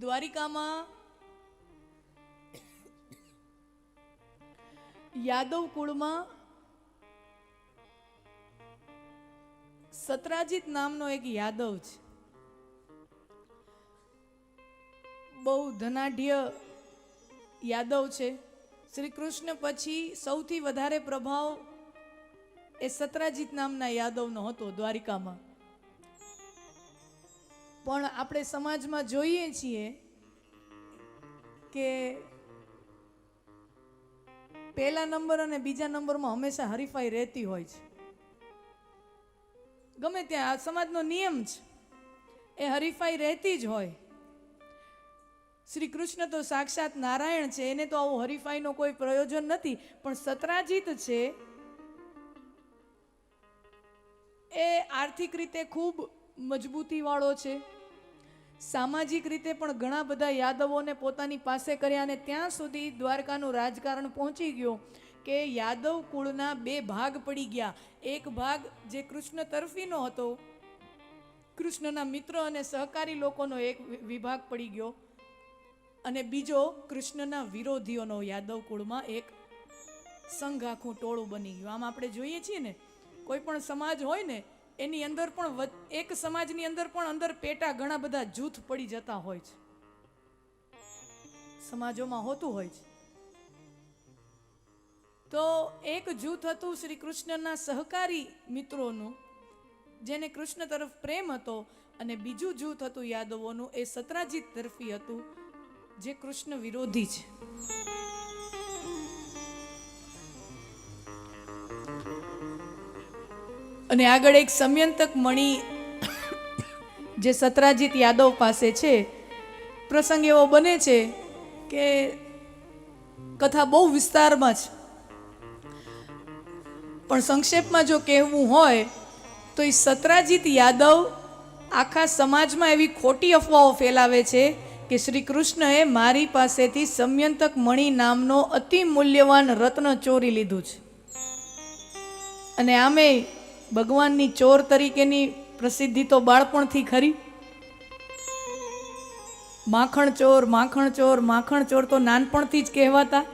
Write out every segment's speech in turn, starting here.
દ્વારિકામાં યાદવ કુળમાં સતરાજીત નામનો એક યાદવ છે. બહુ ધનાઢ્ય યાદવ છે. શ્રી કૃષ્ણ પછી સૌથી વધારે પ્રભાવ એ સતરાજીત નામના યાદવનો હતો દ્વારિકામાં. પણ આપણે સમાજમાં જોઈએ છીએ કે પહેલા નંબર અને બીજા નંબરમાં હંમેશા હરીફાઈ રહેતી હોય છે. ગમે ત્યાં આ સમાજનો નિયમ છે, એ હરીફાઈ રહેતી જ હોય. શ્રી કૃષ્ણ તો સાક્ષાત નારાયણ છે, એને તો આવું હરીફાઈનો કોઈ પ્રયોજન નથી, પણ સતરાજીત છે, એ આર્થિક રીતે ખૂબ મજબૂતી વાળો છે. સામાજિક રીતે પણ ઘણા બધા યાદવોને પોતાની પાસે કર્યા અને ત્યાં સુધી દ્વારકાનું રાજકારણ પહોંચી ગયું કે યાદવ કુળના બે ભાગ પડી ગયા. એક ભાગ જે કૃષ્ણ તરફીનો હતો. કૃષ્ણના મિત્ર અને સહકારી લોકોનો એક વિભાગ પડી ગયો. અને બીજો કૃષ્ણના વિરોધીઓનો યાદવ કુળમાં એક સંઘ આખું ટોળું બની ગયું. આમ આપણે જોઈએ છીએ ને, કોઈ પણ સમાજ હોય ને એની અંદર પણ એક સમાજની અંદર પણ અંદર પેટા ઘણા બધા જૂથ પડી જતા હોય છે. સમાજોમાં હોતું હોય છે. તો એક જૂથ હતું શ્રી કૃષ્ણના સહકારી મિત્રોનું, જેને કૃષ્ણ તરફ પ્રેમ હતો અને બીજું જૂથ હતું યાદવોનું, એ સતરાજીત તરફી હતું, જે કૃષ્ણ વિરોધી છે. અને આગળ એક સમયંતક મણી જે સતરાજીત યાદવ પાસે છે, પ્રસંગ એવો બને છે કે કથા બહુ વિસ્તારમાં છે પણ સંક્ષેપમાં જો કહેવું હોય, તો એ સતરાજીત યાદવ આખા સમાજમાં એવી ખોટી અફવાઓ ફેલાવે છે કે શ્રી કૃષ્ણએ મારી પાસેથી સમયંતક મણી નામનો અતિ મૂલ્યવાન રત્ન ચોરી લીધું છે. અને આમે ભગવાનની ચોર તરીકેની પ્રસિદ્ધિ તો બાળપણથી ખરી. માખણ ચોર માખણ ચોર માખણ ચોર તો નાનપણથી જ કહેવાતા.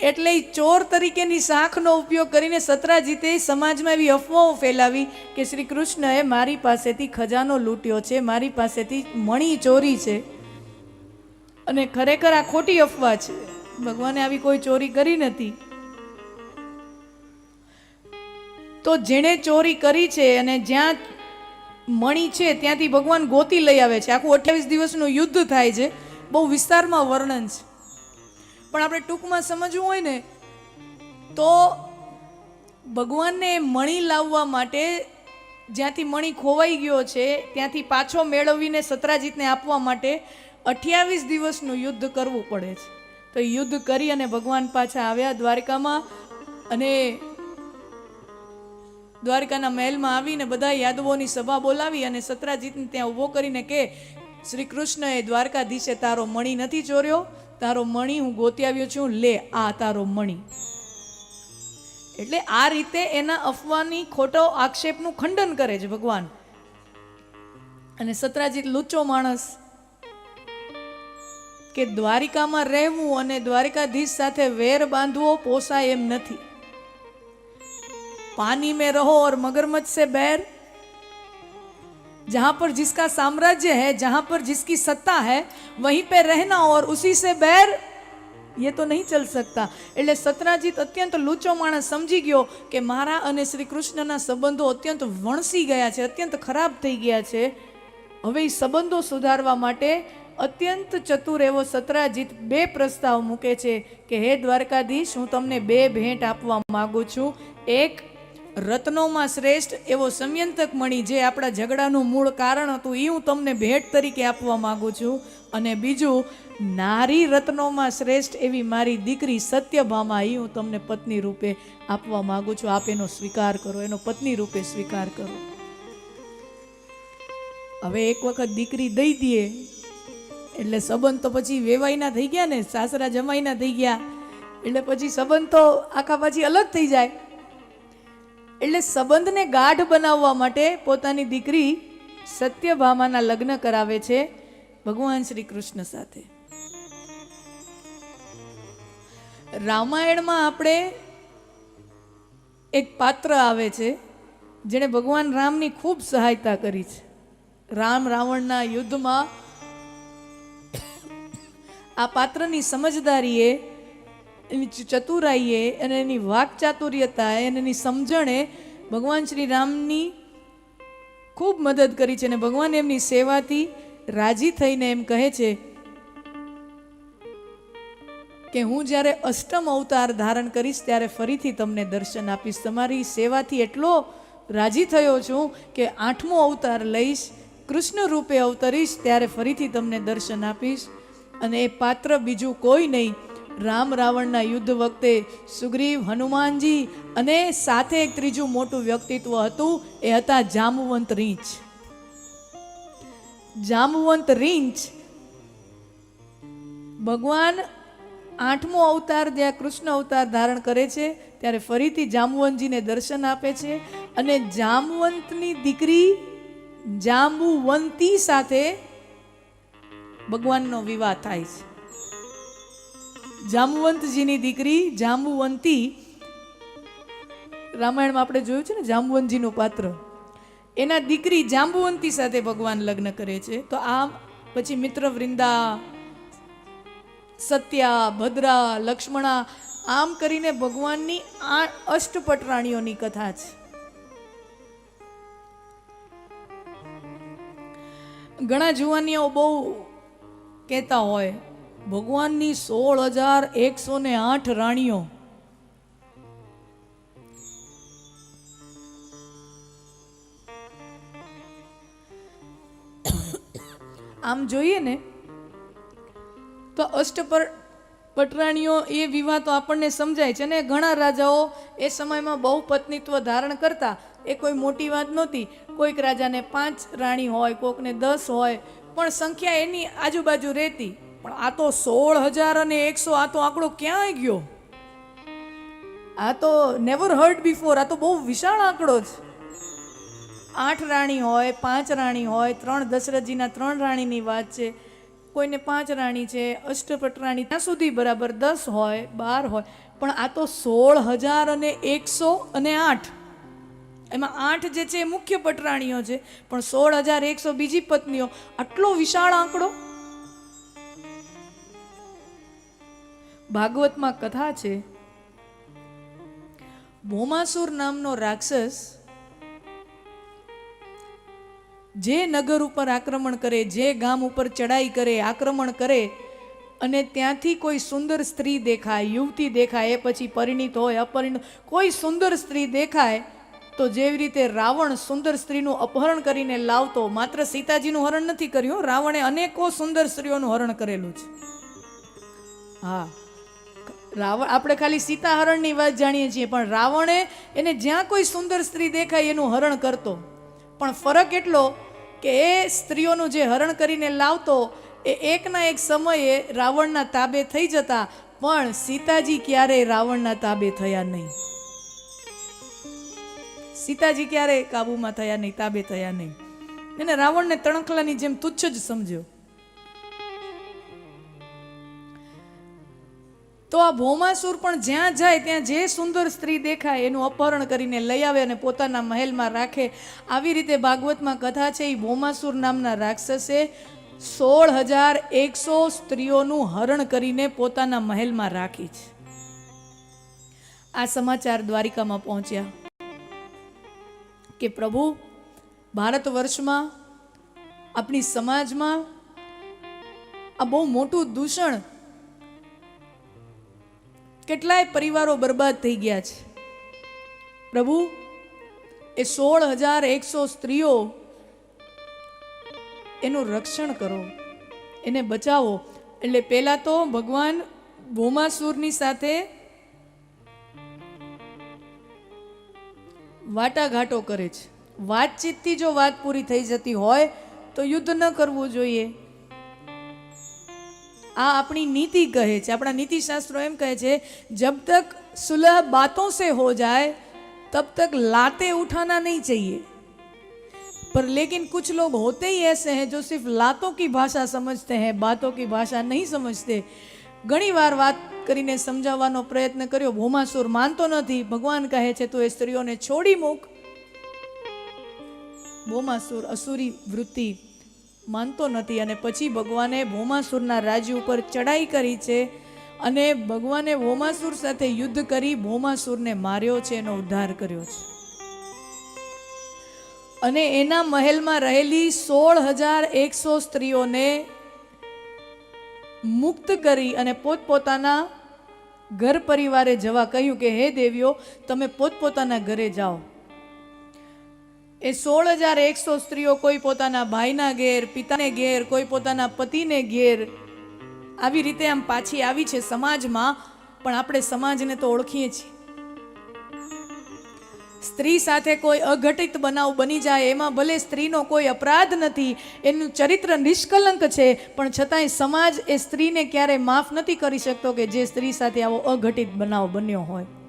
એટલે ચોર તરીકેની શાખનો ઉપયોગ કરીને સતરાજીતે સમાજમાં એવી અફવાઓ ફેલાવી કે શ્રી કૃષ્ણએ મારી પાસેથી ખજાનો લૂંટ્યો છે, મારી પાસેથી મણી ચોરી છે. અને ખરેખર આ ખોટી અફવા છે. ભગવાને આવી કોઈ ચોરી કરી નથી. તો જેણે ચોરી કરી છે અને જ્યાં મણી છે, ત્યાંથી ભગવાન ગોતી લઈ આવે છે. આખું અઠ્યાવીસ દિવસનું યુદ્ધ થાય છે. બહુ વિસ્તારમાં વર્ણન છે. પણ આપણે ટૂંકમાં સમજવું હોય ને, તો ભગવાનને મણી લાવવા માટે જ્યાંથી મણી ખોવાઈ ગયો છે, ત્યાંથી પાછો મેળવીને સતરાજીતને આપવા માટે અઠ્યાવીસ દિવસનું યુદ્ધ કરવું પડે છે. તો યુદ્ધ કરી અને ભગવાન પાછા આવ્યા દ્વારકામાં અને દ્વારકાના મહેલમાં આવીને બધા યાદવોની સભા બોલાવી અને સત્રાજીતને ત્યાં ઊભો કરીને કે, શ્રી કૃષ્ણએ દ્વારકાધીશે તારો મણી નથી ચોર્યો, તારો મણી હું ગોતી આવ્યો છું, લે આ તારો મણી. એટલે આ રીતે એના અફવાની ખોટો આક્ષેપનું ખંડન કરે છે ભગવાન. અને સત્રાજીત લુચ્ચો માણસ કે દ્વારિકામાં રહેવું અને દ્વારિકાધીશ સાથે વેર બાંધવો પોસાય એમ નથી. पानी में रहो और मगरमच्छ से बैर जहां पर जिसका साम्राज्य है जहां पर जिसकी सत्ता है वहीं पे रहना और उसी से बैर ये તો નહીં ચલ सकता એટલે સતરાજીત અત્યંત લૂચો માણસ સમજી ગયો કે મારા અને શ્રી કૃષ્ણના સંબંધો અત્યંત વણસી ગયા છે અત્યંત ખરાબ થઈ ગયા છે હવે એ સંબંધો સુધારવા માટે અત્યંત ચતુર એવો સતરાજીત બે પ્રસ્તાવ મૂકે છે કે હે દ્વારકાધીશ હું તમને બે ભેટ આપવા માંગુ છું એક રત્નોમાં શ્રેષ્ઠ એવો સમયંતક મણી જે આપણા ઝઘડાનું મૂળ કારણ હતું એ હું તમને ભેટ તરીકે આપવા માગું છું. અને બીજું, નારી રત્નોમાં શ્રેષ્ઠ એવી મારી દીકરી સત્યભામા એ હું તમને પત્ની રૂપે આપવા માંગુ છું. આપ એનો સ્વીકાર કરો, એનો પત્ની રૂપે સ્વીકાર કરો. હવે એક વખત દીકરી દઈ દઈએ. એટલે સંબંધ તો પછી વેવાઈના થઈ ગયા ને, સાસરા જમાઈના થઈ ગયા. એટલે પછી સંબંધ તો આખા પછી અલગ થઈ જાય. એટલે સંબંધને ગાઢ બનાવવા માટે પોતાની દીકરી સત્યભામાના લગ્ન કરાવે છે ભગવાન શ્રી કૃષ્ણ સાથે. રામાયણમાં આપણે એક પાત્ર આવે છે જેણે ભગવાન રામની ખૂબ સહાયતા કરી છે. રામ રાવણના યુદ્ધમાં આ પાત્રની સમજદારીએ એની ચતુરાઈએ અને એની વાકચાતુર્યતાએ અને એની સમજણે ભગવાન શ્રી રામની ખૂબ મદદ કરી છે અને ભગવાન એમની સેવાથી રાજી થઈને એમ કહે છે કે હું જ્યારે અષ્ટમ અવતાર ધારણ કરીશ ત્યારે ફરીથી તમને દર્શન આપીશ. તમારી સેવાથી એટલો રાજી થયો છું કે આઠમો અવતાર લઈશ, કૃષ્ણ રૂપે અવતરીશ, ત્યારે ફરીથી તમને દર્શન આપીશ. અને એ પાત્ર બીજું કોઈ નહીં. રામ રાવણના યુદ્ધ વખતે સુગ્રીવ હનુમાનજી અને સાથે એક ત્રીજું મોટું વ્યક્તિત્વ હતું, એ હતા જામવંત રીંચ જામવંત રીંચ ભગવાન આઠમો અવતાર જ્યાં કૃષ્ણ અવતાર ધારણ કરે છે, ત્યારે ફરીથી જામવંતજીને દર્શન આપે છે અને જામવંતની દીકરી જાંબુવંતી સાથે ભગવાનનો વિવાહ થાય છે. જામવંતજીની દીકરી જાંબુવંતી, રામાયણમાં આપણે જોયું છે ને જાંબુવંતજીનું પાત્ર. એના દીકરી જાંબુવંતી સાથે ભગવાન લગ્ન કરે છે. તો આમ પછી મિત્ર વૃંદા, સત્યા, ભદ્રા, લક્ષ્મણા, આમ કરીને ભગવાનની આ અષ્ટપટરાણીઓની કથા છે. ઘણા જુવાનીઓ બહુ કહેતા હોય ભગવાનની સોળ હજાર એકસો ને આઠ રાણીઓ. આમ જોઈએ ને, તો અષ્ટપર પટરાણીઓ એ વિવાહ તો આપણને સમજાય છે ને, ઘણા રાજાઓ એ સમયમાં બહુ પત્નીત્વ ધારણ કરતા. એ કોઈ મોટી વાત નહોતી. કોઈક રાજાને પાંચ રાણી હોય કોઈકને દસ હોય, પણ સંખ્યા એની આજુબાજુ રહેતી. પણ આ તો સોળ હજાર અને એકસો, આ તો આંકડો ક્યાંય ગયો? આ તો નેવર હર્ડ બિફોર આ તો બહુ વિશાળ આંકડો છે. આઠ રાણી હોય, પાંચ રાણી હોય, ત્રણ દશરથજીના ત્રણ રાણીની વાત છે. કોઈને પાંચ રાણી છે, અષ્ટપટ રાણી, ત્યાં સુધી બરાબર દસ હોય, બાર હોય. પણ આ તો સોળ હજાર અને એકસો અને આઠ. એમાં આઠ જે છે એ મુખ્ય પટરાણીઓ છે. પણ સોળ હજાર એકસો બીજી પત્નીઓ. આટલો વિશાળ આંકડો? ભાગવતમાં કથા છે ભોમાસુર નામનો રાક્ષસ જે નગર ઉપર આક્રમણ કરે, જે ગામ ઉપર ચડાઈ કરે, આક્રમણ કરે અને ત્યાંથી કોઈ સુંદર સ્ત્રી દેખાય, યુવતી દેખાય, એ પછી પરિણીત હોય અપરિણીત કોઈ સુંદર સ્ત્રી દેખાય, તો જેવી રીતે રાવણ સુંદર સ્ત્રીનું અપહરણ કરીને લાવતો, માત્ર સીતાજીનું હરણ નથી કર્યું, રાવણે અનેકો સુંદર સ્ત્રીઓનું હરણ કરેલું છે. હા. રાવણ, આપણે ખાલી સીતા હરણની વાત જાણીએ છીએ, પણ રાવણે એને જ્યાં કોઈ સુંદર સ્ત્રી દેખાય એનું હરણ કરતો. પણ ફરક એટલો કે એ સ્ત્રીઓનું જે હરણ કરીને લાવતો, એ એકના એક સમયે રાવણના તાબે થઈ જતા, પણ સીતાજી ક્યારેય રાવણના તાબે થયા નહીં. સીતાજી ક્યારેય કાબુમાં થયા નહીં, તાબે થયા નહીં. એને રાવણને તણખલાની જેમ તુચ્છ જ સમજ્યો. તો આ ભૌમાસુર પણ જ્યાં જાય ત્યાં જે સુંદર સ્ત્રી દેખાય એનું અપહરણ કરીને લઈ આવે અને પોતાના મહેલમાં રાખે. આવી રીતે ભાગવતમાં કથા છે એ ભૌમાસુર નામના રાક્ષસે સોળ હજાર એકસો સ્ત્રીઓનું હરણ કરીને પોતાના મહેલમાં રાખી છે. આ સમાચાર દ્વારિકામાં પહોંચ્યા કે પ્રભુ, ભારત વર્ષમાં આપણી સમાજમાં આ બહુ મોટું દૂષણ કેટલાય પરિવારો બરબાદ થઈ ગયા છે. પ્રભુ, એ સોળ હજાર એકસો સ્ત્રીઓ એનું રક્ષણ કરો, એને બચાવો. એટલે પહેલાં તો ભગવાન ભોમાસુરની સાથે વાટાઘાટો કરે છે. વાતચીતથી જો વાત પૂરી થઈ જતી હોય, તો યુદ્ધ ન કરવું જોઈએ. આ આપણી નીતિ કહે છે આપણા નીતિ શાસ્ત્રો એમ કહે છે જબ તક સુલહ બાતોं से हो जाए तब तक लाते उठाना नहीं चाहिए पर लेकिन कुछ लोग होते ही ऐसे हैं जो सिर्फ लातों की भाषा समझते हैं बातों की भाषा नहीं समझते ઘણી વાર વાત કરીને સમજાવવાનો પ્રયત્ન કર્યો ભોમાસુર માનતો નથી ભગવાન કહે છે તું એ સ્ત્રીઓને છોડી મૂક ભોમાસુર અસુરી વૃત્તિ માનતો નથી અને પછી ભગવાને ભોમાસુરના રાજ્ય ઉપર ચડાઈ કરી છે અને ભગવાને ભોમાસુર સાથે યુદ્ધ કરી ભોમાસુરને માર્યો છે, એનો ઉદ્ધાર કર્યો છે. અને એના મહેલમાં રહેલી સોળ હજાર એકસો સ્ત્રીઓને મુક્ત કરી અને પોતપોતાના ઘર પરિવારે જવા કહ્યું કે, હે દેવીઓ, તમે પોતપોતાના ઘરે જાઓ. એ સોળ હજાર એકસો સ્ત્રીઓ કોઈ પોતાના ભાઈના ઘેર, પિતાને ઘેર, કોઈ પોતાના પતિને ઘેર આવી રીતે આમ પાછી આવી છે સમાજમાં, પણ આપણે સમાજને તો ઓળખીએ છીએ. સ્ત્રી સાથે કોઈ અઘટિત બનાવ બની જાય, એમાં ભલે સ્ત્રીનો કોઈ અપરાધ નથી, એનું ચરિત્ર નિષ્કલંક છે, પણ છતાંય સમાજ એ સ્ત્રીને ક્યારેય માફ નથી કરી શકતો કે જે સ્ત્રી સાથે આવો અઘટિત બનાવ બન્યો હોય.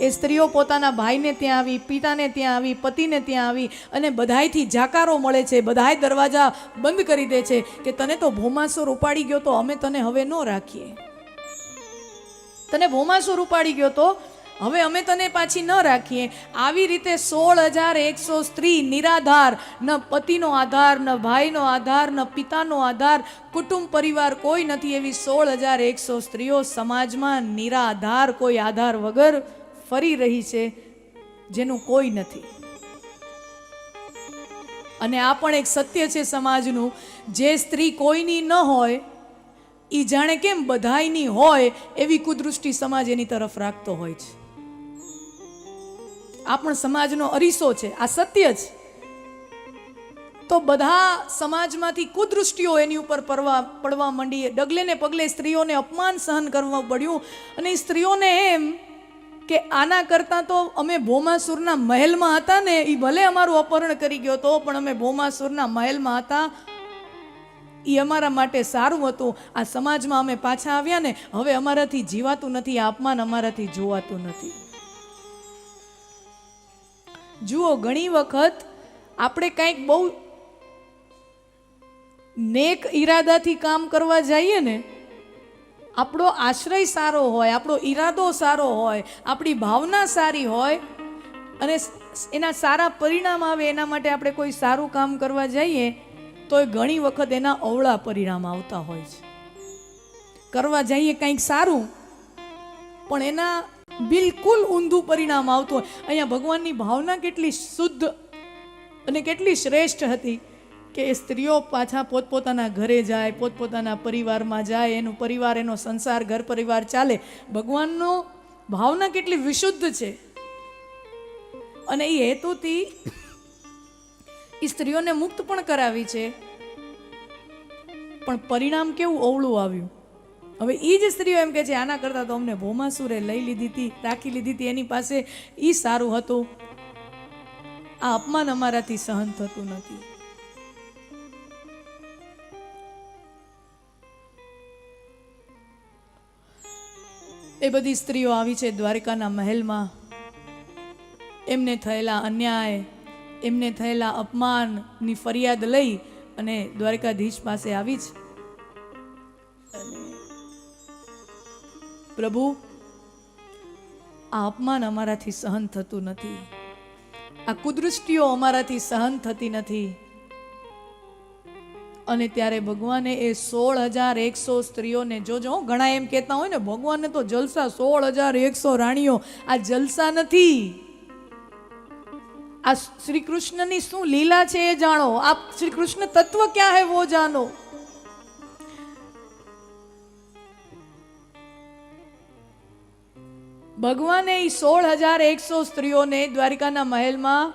એ સ્ત્રીઓ પોતાના ભાઈને ત્યાં આવી, પિતાને ત્યાં આવી, પતિને ત્યાં આવી અને બધાયથી જાકારો મળે છે. બધાય દરવાજા બંધ કરી દે છે કે તને તો ભોમાસુર ઉપાડી ગયો તો અમે તને હવે ન રાખીએ. તને ભોમાસુર ઉપાડી ગયો તો હવે અમે તને પાછી ન રાખીએ. આવી રીતે સોળ હજાર એકસો સ્ત્રી નિરાધાર, ન પતિનો આધાર, ન ભાઈનો આધાર, ન પિતાનો આધાર, કુટુંબ પરિવાર કોઈ નથી. એવી સોળ હજાર એકસો સ્ત્રીઓ સમાજમાં નિરાધાર કોઈ આધાર વગર ફરી રહી છે જેનું કોઈ નથી. અને આ પણ એક સત્ય છે સમાજનું, જે સ્ત્રી કોઈની ન હોય એ જાણે કેમ બધાયની હોય એવી કુદૃષ્ટિ સમાજ એની તરફ રાખતો હોય છે. આ પણ સમાજનો અરીસો છે, આ સત્ય છે તો બધા સમાજમાંથી કુદૃષ્ટિઓ એની ઉપર પડવા પડવા માંડી ડગલે ને પગલે સ્ત્રીઓને અપમાન સહન કરવું પડ્યું અને સ્ત્રીઓને એમ કે આના કરતાં તો અમે ભોમાસુરના મહેલમાં હતા ને એ ભલે અમારું અપહરણ કરી ગયો હતો પણ અમે ભોમાસુરના મહેલમાં હતા. એ અમારા માટે સારું હતું. આ સમાજમાં અમે પાછા આવ્યા ને, હવે અમારાથી જીવાતું નથી, આ અપમાન અમારાથી જોવાતું નથી. જુઓ, ઘણી વખત આપણે કંઈક બહુ નેક ઈરાદાથી કામ કરવા જઈએ ને આપણો આશ્રય સારો હોય, આપણો ઈરાદો સારો હોય, આપણી ભાવના સારી હોય અને એના સારા પરિણામ આવે, એના માટે આપણે કોઈ સારું કામ કરવા જઈએ તો એ ઘણી વખત એના અવળા પરિણામ આવતા હોય છે. કરવા જઈએ કંઈક સારું, પણ એના બિલકુલ ઊંધું પરિણામ આવતું હોય. અહીંયા ભગવાનની ભાવના કેટલી શુદ્ધ અને કેટલી શ્રેષ્ઠ હતી. કે સ્ત્રીઓ પાછા પોતપોતાના ઘરે જાય, પોતપોતાના પરિવારમાં જાય, એનું પરિવાર, એનો સંસાર, ઘર પરિવાર ચાલે. ભગવાનનો ભાવના કેટલી વિશુદ્ધ છે. અને એ હેતુથી એ સ્ત્રીઓને મુક્ત પણ કરાવી છે. પણ પરિણામ કેવું અવળું આવ્યું? હવે એ જ સ્ત્રીઓ એમ કે છે, આના કરતાં તો અમને ભોમાસુરે લઈ લીધી હતી રાખી લીધી હતી એની પાસે એ સારું હતું. આ અપમાન અમારાથી સહન થતું નથી. એ બધી સ્ત્રીઓ આવી છે દ્વારકાના મહેલમાં. એમને થયેલા અન્યાય, એમને થયેલા અપમાનની ફરિયાદ લઈ અને દ્વારકાધીશ પાસે આવી છે પ્રભુ, આ અપમાન અમારાથી સહન થતું નથી. આ કુદૃષ્ટિઓ અમારાથી સહન થતી નથી. અને ત્યારે ભગવાને એ સોળ હજાર એકસો સ્ત્રીઓને જોજો ઘણા એમ કહેતા હોય ને, ભગવાનને તો જલસા સોળ હજાર એકસો રાણીઓ. આ જલસા નથી. આ શ્રી કૃષ્ણની શું લીલા છે એ જાણો. આપ શ્રી કૃષ્ણ તત્વ ક્યાં હે વો જાણો ભગવાને એ સોળ હજાર એકસો સ્ત્રીઓને દ્વારિકાના મહેલમાં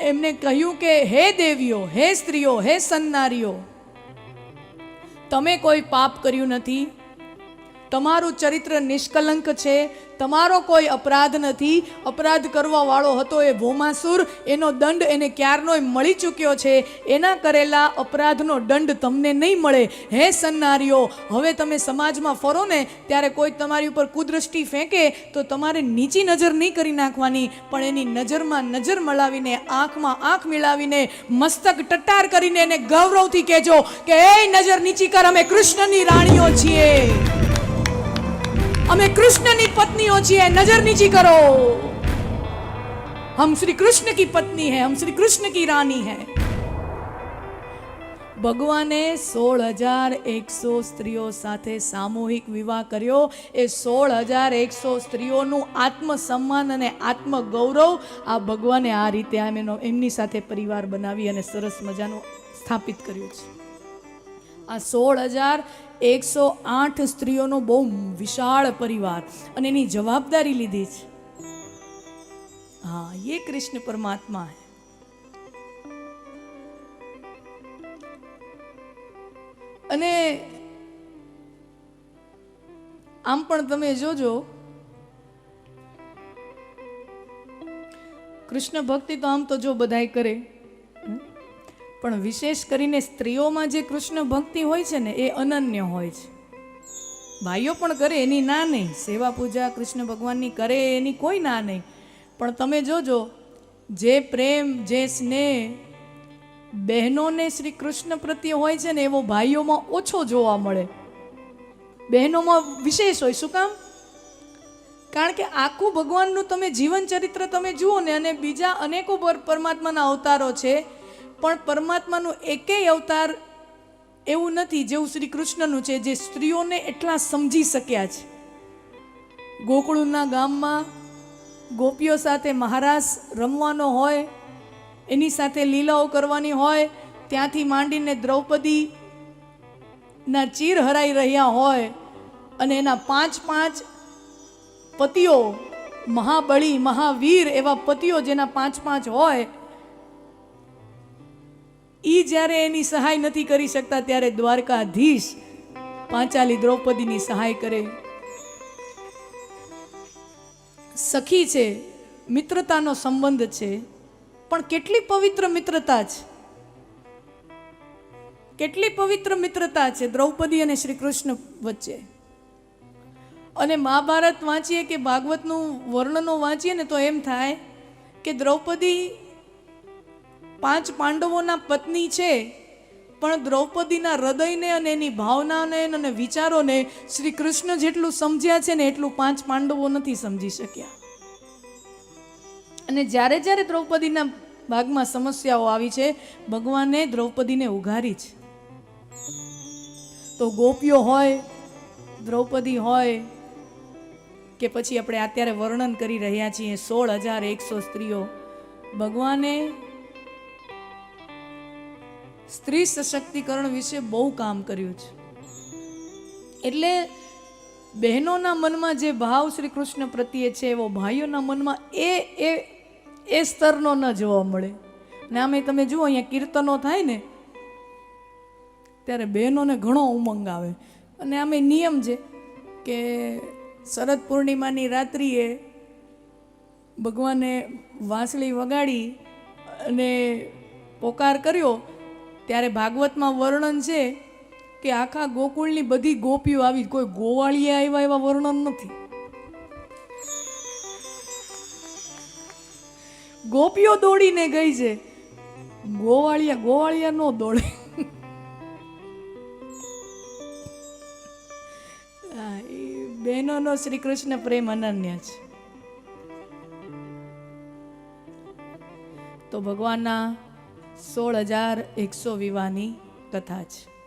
એમને કહ્યું કે, હે દેવીઓ, હે સ્ત્રીઓ, હે સન્નારીઓ તમે કોઈ પાપ કર્યું નથી? તમારું ચરિત્ર નિષ્કલંક છે. તમારો કોઈ અપરાધ નથી. અપરાધ કરવા વાળો હતો એ ભોમાસુર. એનો દંડ એને ક્યારનોય મળી ચૂક્યો છે. એના કરેલા અપરાધનો દંડ તમને નહીં મળે. હે સન્નારીઓ, હવે તમે સમાજમાં ફરો ને, ત્યારે કોઈ તમારી ઉપર કુદૃષ્ટિ ફેંકે, તો તમારે નીચી નજર નહીં કરી નાખવાની. પણ એની નજરમાં નજર મળાવીને આંખમાં આંખ મિલાવીને, મસ્તક ટટ્ટાર કરીને એને ગૌરવથી કહેજો કે એ નજર નીચી કર, અમે કૃષ્ણની રાણીઓ છીએ. અમે કૃષ્ણની પત્નીઓ છીએ. નજર નીચી કરો. હમ શ્રી કૃષ્ણ કી પત્ની હૈ, હમ શ્રી કૃષ્ણ કી રાની હૈ. ભગવાને સોળ હજાર એકસો સ્ત્રીઓ સાથે સામૂહિક વિવાહ કર્યો. એ સોળ હજાર એકસો સ્ત્રીઓનું આત્મસન્માન અને આત્મગૌરવ આ ભગવાને આ રીતે એમનો એમની સાથે પરિવાર બનાવી અને સરસ મજાનું સ્થાપિત કર્યું છે. આ સોળ હજાર એકસો આઠ સ્ત્રીઓનો બહુ વિશાળ પરિવાર અને એની જવાબદારી લીધી છે. હા, એ કૃષ્ણ પરમાત્મા હે. અને આમ પણ તમે જોજો, કૃષ્ણ ભક્તિ તો આમ તો જો બધાય કરે. પણ વિશેષ કરીને સ્ત્રીઓમાં જે કૃષ્ણ ભક્તિ હોય છે ને, એ અનન્ય હોય છે. ભાઈઓ પણ કરે એની ના નહીં, સેવા પૂજા કૃષ્ણ ભગવાનની કરે એની કોઈ ના નહીં. પણ તમે જોજો, જે પ્રેમ, જે સ્નેહ બહેનોને શ્રી કૃષ્ણ પ્રત્યે હોય છે ને, એવો ભાઈઓમાં ઓછો જોવા મળે. બહેનોમાં વિશેષ હોય, શું કામ? કારણ કે આખું ભગવાનનું તમે જીવન ચરિત્ર તમે જુઓ ને, અને બીજા અનેકો પર- પરમાત્માના અવતારો છે પણ પરમાત્માનું એકેય અવતાર એવું નથી જેવું શ્રી કૃષ્ણનું છે, જે સ્ત્રીઓને એટલા સમજી શક્યા છે. ગોકળુના ગામમાં ગોપીઓ સાથે મહારાજ રમવાનો હોય, એની સાથે લીલાઓ કરવાની હોય, ત્યાંથી માંડીને દ્રૌપદી ના ચીર હરાઈ રહ્યા હોય અને એના પાંચ પાંચ પતિઓ, મહાબળી, મહાવીર એવા પતિઓ જેના પાંચ પાંચ હોય ઈ જ્યારે એની સહાય નથી કરી શકતા ત્યારે દ્વારકાધીશ પાંચાલી દ્રૌપદીની સહાય કરે. સખી છે, મિત્રતાનો સંબંધ છે, પણ કેટલી પવિત્ર મિત્રતા છે? કેટલી પવિત્ર મિત્રતા છે દ્રૌપદી અને શ્રી કૃષ્ણ વચ્ચે? અને મહાભારત વાંચીએ કે ભાગવતનું વર્ણનો વાંચીએ ને તો એમ થાય કે દ્રૌપદી પાંચ પાંડવોના પત્ની છે. પણ દ્રૌપદીના હૃદયને અને એની ભાવનાને અને વિચારોને શ્રી કૃષ્ણ જેટલું સમજ્યા છે ને એટલું પાંચ પાંડવો નથી સમજી શક્યા. અને જ્યારે જ્યારે દ્રૌપદીના ભાગમાં સમસ્યાઓ આવી છે, ભગવાને દ્રૌપદીને ઉઘારી છે. તો ગોપીઓ હોય, દ્રૌપદી હોય, કે પછી આપણે અત્યારે વર્ણન કરી રહ્યા છીએ સોળ હજાર એકસો સ્ત્રીઓ, ભગવાને સ્ત્રી સશક્તિકરણ વિશે બહુ કામ કર્યું છે. એટલે બહેનોના મનમાં જે ભાવ શ્રી કૃષ્ણ પ્રત્યે છે, એવો ભાઈઓના મનમાં એ એ એ સ્તરનો ન જોવા મળે. ને આમે તમે જુઓ, અહીંયા કીર્તનો થાય ને, ત્યારે બહેનોને ઘણો ઉમંગ આવે. અને આમે નિયમ છે કે શરદ પૂર્ણિમાની રાત્રિએ ભગવાને વાંસળી વગાડી અને પોકાર કર્યો ત્યારે ભાગવતમાં વર્ણન છે કે આખા ગોકુળની બધી ગોપીઓ આવી કોઈ ગોવાળીએ આવ્યા એવા વર્ણન નથી. ગોપીઓ દોડીને ગઈ છે. ગોવાળિયા ગોવાળિયા નો દોડે. બહેનોનો શ્રી કૃષ્ણ પ્રેમ અનન્ય છે. તો ભગવાનના સોળ હજાર એકસો વિવાહની કથા છે.